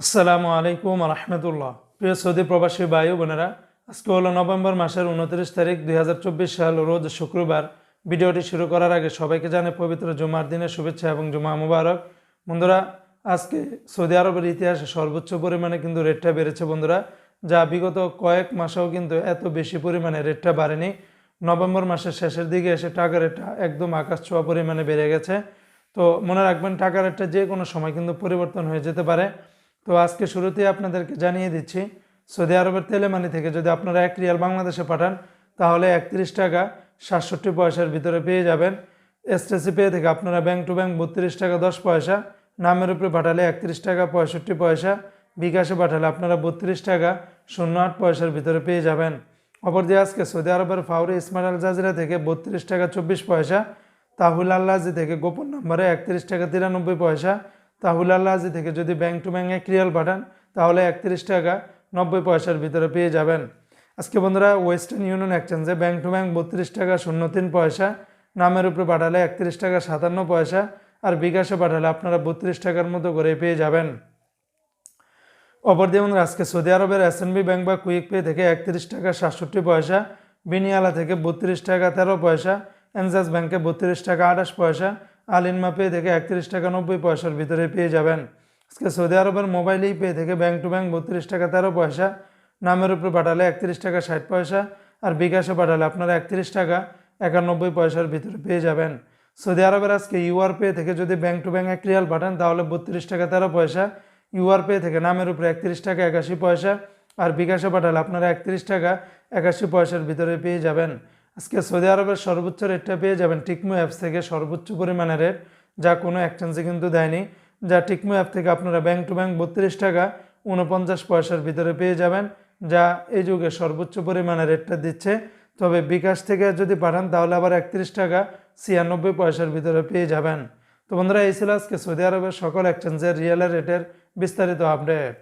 আসসালামু আলাইকুম রহমতুল্লাহ প্রিয় সৌদি প্রবাসী ও বোনেরা, আজকে হলো নভেম্বর মাসের উনত্রিশ তারিখ দুই হাজার চব্বিশ সাল, রোজ শুক্রবার। ভিডিওটি শুরু করার আগে সবাইকে জানে পবিত্র জুমার দিনের শুভেচ্ছা এবং জুমা মুবারক। বন্ধুরা, আজকে সৌদি আরবের ইতিহাসে সর্বোচ্চ পরিমাণে কিন্তু রেটটা বেড়েছে বন্ধুরা, যা বিগত কয়েক মাসেও কিন্তু এত বেশি পরিমাণে রেটটা বাড়েনি। নভেম্বর মাসের শেষের দিকে এসে টাকা রেটটা একদম আকাশ ছোঁয়া পরিমাণে বেড়ে গেছে। তো মনে রাখবেন, টাকা রেটটা যে কোনো সময় কিন্তু পরিবর্তন হয়ে যেতে পারে। তো আজকে শুরুতেই আপনাদেরকে জানিয়ে দিচ্ছি, সৌদি আরবের তেলেমানি থেকে যদি আপনারা এক রিয়াল বাংলাদেশে পাঠান, তাহলে একত্রিশ টাকা সাতষট্টি পয়সার ভিতরে পেয়ে যাবেন। এসটিসি পে থেকে আপনারা ব্যাংক টু ব্যাংক বত্রিশ টাকা দশ পয়সা, নামের উপরে পাঠালে একত্রিশ টাকা পঁয়ষট্টি পয়সা, বিকাশে পাঠালে আপনারা বত্রিশ টাকা শূন্য আট পয়সার ভিতরে পেয়ে যাবেন। অপরদিকে আজকে সৌদি আরবের ফাউরি ইসমাইল আল জাজিরা থেকে বত্রিশ টাকা চব্বিশ পয়সা, তাহুল আল্লাজি থেকে গোপন নম্বরে একত্রিশ টাকা তিরানব্বই পয়সা তাহুল আজি থেকে যদি ব্যাংক টু ব্যাংক এক রিয়াল পাঠান, তাহলে একত্রিশ টাকা নব্বই পয়সার ভিতরে পেয়ে যাবেন। আজকে বন্ধুরা ওয়েস্টার্ন ইউনিয়ন এক্সচেঞ্জে ব্যাংক টু ব্যাংক বত্রিশ টাকা শূন্য তিন পয়সা, নামের উপরে পাঠালে একত্রিশ টাকা সাতান্ন পয়সা, আর বিকাশে পাঠালে আপনারা বত্রিশ টাকার মতো করে পেয়ে যাবেন। অপরদিকে বন্ধুরা, আজকে সৌদি আরবের এসএনবি ব্যাংক বা কুইক পে থেকে একত্রিশ টাকা সাতষট্টি পয়সা, বিনিয়ালা থেকে বত্রিশ টাকা তেরো পয়সা এনজাস ব্যাংকে বত্রিশ টাকা আঠাশ পয়সা আলিনমা পে থেকে একত্রিশ টাকা নব্বই পয়সার ভিতরে পেয়ে যাবেন। আজকে সৌদি আরবের মোবাইলেই পে থেকে ব্যাংক টু ব্যাংক বত্রিশ টাকা তেরো পয়সা, নামের উপরে পাঠালে একত্রিশ টাকা ষাট পয়সা আর বিকাশে পাঠালে আপনারা একত্রিশ টাকা একানব্বই পয়সার ভিতরে পেয়ে যাবেন। সৌদি আরবের আজকে ইউআর পে থেকে যদি ব্যাংক টু ব্যাংক এক রিয়াল পাঠান, তাহলে বত্রিশ টাকা তেরো পয়সা, ইউআর পে থেকে নামের উপরে একত্রিশ টাকা একাশি পয়সা আর বিকাশে পাঠালে আপনারা একত্রিশ টাকা একাশি পয়সার ভিতরে পেয়ে যাবেন। আজকে সৌদি আরবের সর্বোচ্চ রেটটা পেয়ে যাবেন টিকমো অ্যাপস থেকে সর্বোচ্চ পরিমাণে রেট যা কোনো এক্সচেঞ্জে কিন্তু দেয়নি, যা টিকমো অ্যাপ থেকে আপনারা ব্যাংক টু ব্যাংক বত্রিশ টাকা উনপঞ্চাশ পয়সার ভিতরে পেয়ে যাবেন, যা এই যুগে সর্বোচ্চ পরিমাণে রেটটা দিচ্ছে। তবে বিকাশ থেকে যদি পাঠান, তাহলে আবার একত্রিশ টাকা ছিয়ানব্বই পয়সার ভিতরে পেয়ে যাবেন। তো বন্ধুরা, এই ছিল আজকে সৌদি আরবের সকল এক্সচেঞ্জের রিয়েলের রেটের বিস্তারিত আপডেট